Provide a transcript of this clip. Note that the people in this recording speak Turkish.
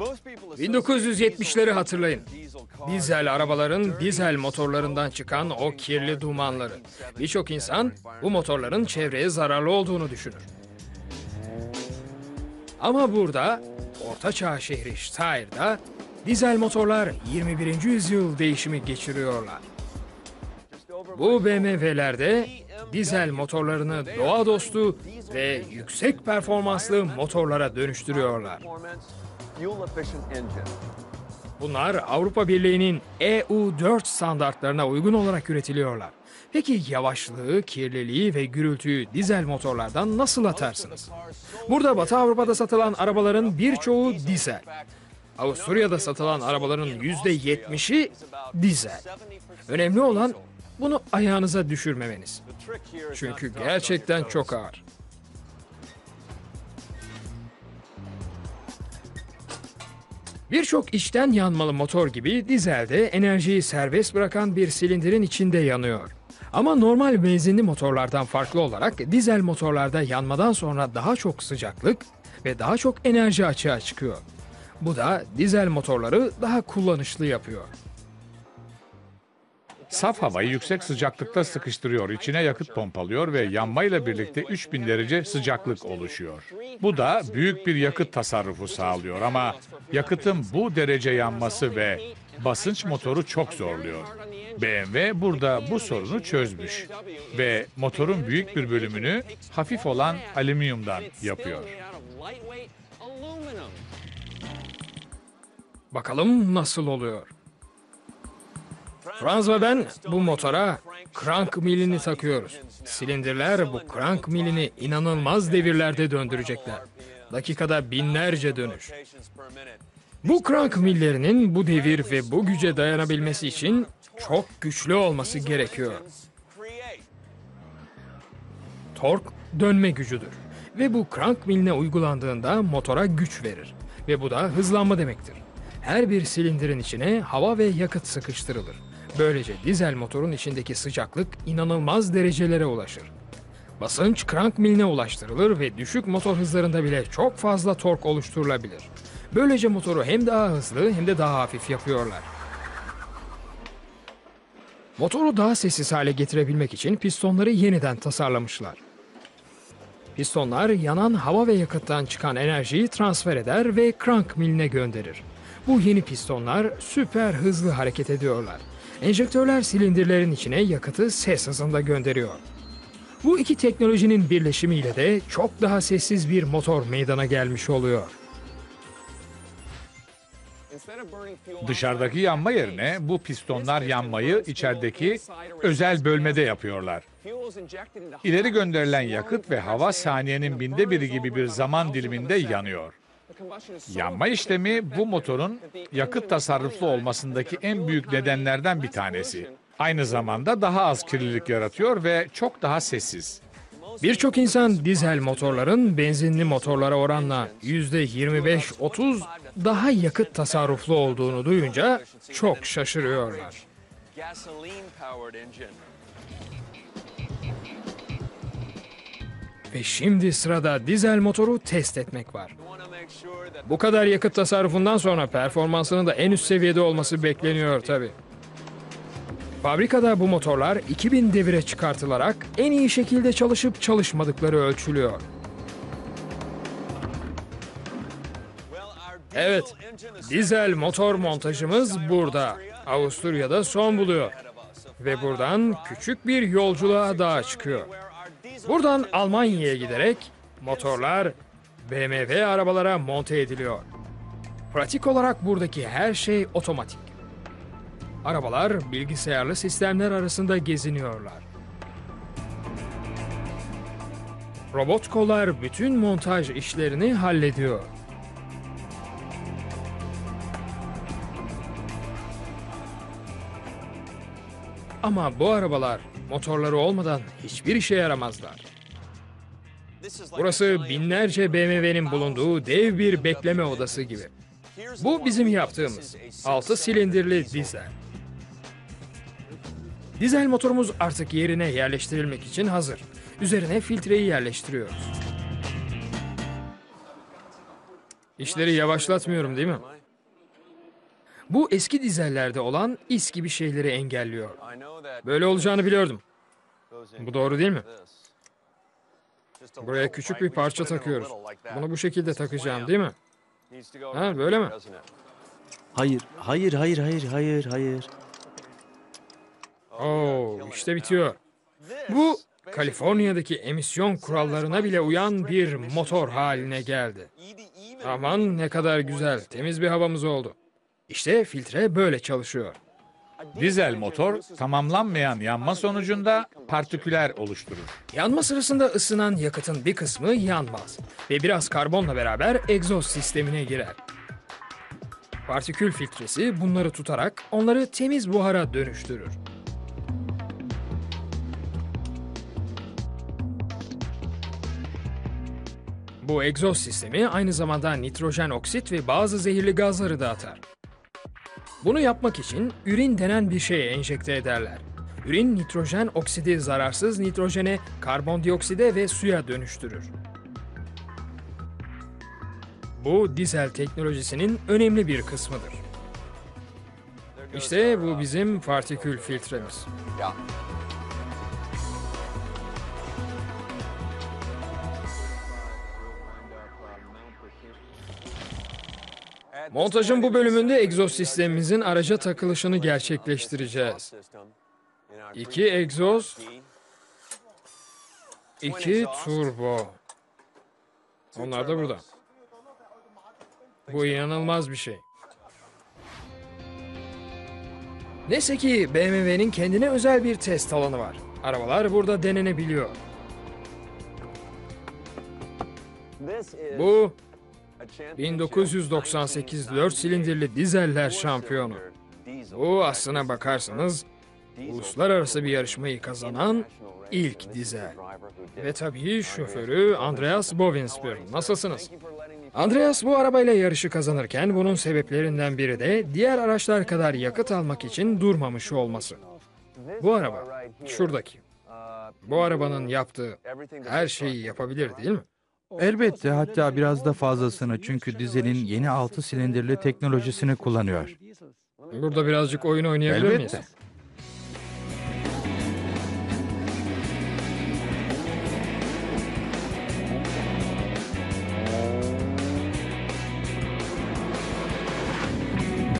1970'leri hatırlayın. Dizel arabaların dizel motorlarından çıkan o kirli dumanları. Birçok insan bu motorların çevreye zararlı olduğunu düşünür. Ama burada Ortaçağ şehri Steyr'da dizel motorlar 21. yüzyıl değişimi geçiriyorlar. Bu BMW'lerde dizel motorlarını doğa dostu ve yüksek performanslı motorlara dönüştürüyorlar. Bunlar Avrupa Birliği'nin EU4 standartlarına uygun olarak üretiliyorlar. Peki yavaşlığı, kirliliği ve gürültüyü dizel motorlardan nasıl atarsınız? Burada Batı Avrupa'da satılan arabaların birçoğu dizel. Avusturya'da satılan arabaların %70'i dizel. Önemli olan bunu ayağınıza düşürmemeniz. Çünkü gerçekten çok ağır. Birçok içten yanmalı motor gibi dizelde enerjiyi serbest bırakan bir silindirin içinde yanıyor. Ama normal benzinli motorlardan farklı olarak dizel motorlarda yanmadan sonra daha çok sıcaklık ve daha çok enerji açığa çıkıyor. Bu da dizel motorları daha kullanışlı yapıyor. Saf havayı yüksek sıcaklıkta sıkıştırıyor, içine yakıt pompalıyor ve yanmayla birlikte 3000 derece sıcaklık oluşuyor. Bu da büyük bir yakıt tasarrufu sağlıyor ama yakıtın bu derece yanması ve basınç motoru çok zorluyor. BMW burada bu sorunu çözmüş ve motorun büyük bir bölümünü hafif olan alüminyumdan yapıyor. Bakalım nasıl oluyor. Franz ve ben bu motora crank milini takıyoruz. Silindirler bu crank milini inanılmaz devirlerde döndürecekler. Dakikada binlerce dönüş. Bu crank millerinin bu devir ve bu güce dayanabilmesi için çok güçlü olması gerekiyor. Tork dönme gücüdür. Ve bu crank miline uygulandığında motora güç verir. Ve bu da hızlanma demektir. Her bir silindirin içine hava ve yakıt sıkıştırılır. Böylece dizel motorun içindeki sıcaklık inanılmaz derecelere ulaşır. Basınç crank miline ulaştırılır ve düşük motor hızlarında bile çok fazla tork oluşturulabilir. Böylece motoru hem daha hızlı hem de daha hafif yapıyorlar. Motoru daha sessiz hale getirebilmek için pistonları yeniden tasarlamışlar. Pistonlar yanan hava ve yakıttan çıkan enerjiyi transfer eder ve crank miline gönderir. Bu yeni pistonlar süper hızlı hareket ediyorlar. Enjektörler silindirlerin içine yakıtı ses hızında gönderiyor. Bu iki teknolojinin birleşimiyle de çok daha sessiz bir motor meydana gelmiş oluyor. Dışarıdaki yanma yerine bu pistonlar yanmayı içerideki özel bölmede yapıyorlar. İleri gönderilen yakıt ve hava saniyenin binde biri gibi bir zaman diliminde yanıyor. Yanma işlemi bu motorun yakıt tasarruflu olmasındaki en büyük nedenlerden bir tanesi. Aynı zamanda daha az kirlilik yaratıyor ve çok daha sessiz. Birçok insan dizel motorların benzinli motorlara oranla %25-30 daha yakıt tasarruflu olduğunu duyunca çok şaşırıyorlar. Ve şimdi sırada dizel motoru test etmek var. Bu kadar yakıt tasarrufundan sonra performansının da en üst seviyede olması bekleniyor tabi. Fabrikada bu motorlar 2000 devire çıkartılarak en iyi şekilde çalışıp çalışmadıkları ölçülüyor. Evet, dizel motor montajımız burada. Avusturya'da son buluyor. Ve buradan küçük bir yolculuğa daha çıkıyor. Buradan Almanya'ya giderek motorlar BMW arabalara monte ediliyor. Pratik olarak buradaki her şey otomatik. Arabalar bilgisayarlı sistemler arasında geziniyorlar. Robot kollar bütün montaj işlerini hallediyor. Ama bu arabalar motorları olmadan hiçbir işe yaramazlar. Burası binlerce BMW'nin bulunduğu dev bir bekleme odası gibi. Bu bizim yaptığımız 6 silindirli dizel. Dizel motorumuz artık yerine yerleştirilmek için hazır. Üzerine filtreyi yerleştiriyoruz. İşleri yavaşlatmıyorum değil mi? Bu eski dizellerde olan is gibi şeyleri engelliyor. Böyle olacağını biliyordum. Bu doğru değil mi? Buraya küçük bir parça takıyoruz. Bunu bu şekilde takacağım değil mi? Ha, böyle mi? Hayır, hayır, hayır, hayır, hayır, hayır. Oo, işte bitiyor. Bu Kaliforniya'daki emisyon kurallarına bile uyan bir motor haline geldi. Aman ne kadar güzel, temiz bir havamız oldu. İşte filtre böyle çalışıyor. Dizel motor tamamlanmayan yanma sonucunda partiküler oluşturur. Yanma sırasında ısınan yakıtın bir kısmı yanmaz ve biraz karbonla beraber egzoz sistemine girer. Partikül filtresi bunları tutarak onları temiz buhara dönüştürür. Bu egzoz sistemi aynı zamanda nitrojen oksit ve bazı zehirli gazları da atar. Bunu yapmak için ürin denen bir şeye enjekte ederler. Ürin nitrojen oksidi zararsız nitrojene, karbondiokside ve suya dönüştürür. Bu dizel teknolojisinin önemli bir kısmıdır. İşte bu bizim partikül filtremiz. Montajın bu bölümünde egzoz sistemimizin araca takılışını gerçekleştireceğiz. İki egzoz, iki turbo. Onlar da burada. Bu inanılmaz bir şey. Neyse ki BMW'nin kendine özel bir test alanı var. Arabalar burada denenebiliyor. Bu 1998 4 silindirli dizeller şampiyonu. Bu aslına bakarsanız uluslararası bir yarışmayı kazanan ilk dizel. Ve tabii şoförü Andreas Bovinspir. Nasılsınız? Andreas bu arabayla yarışı kazanırken bunun sebeplerinden biri de diğer araçlar kadar yakıt almak için durmamış olması. Bu araba, şuradaki. Bu arabanın yaptığı her şeyi yapabilir değil mi? Elbette hatta biraz da fazlasını çünkü dizelin yeni 6 silindirli teknolojisini kullanıyor. Burada birazcık oyun oynayabilir miyiz? Elbette.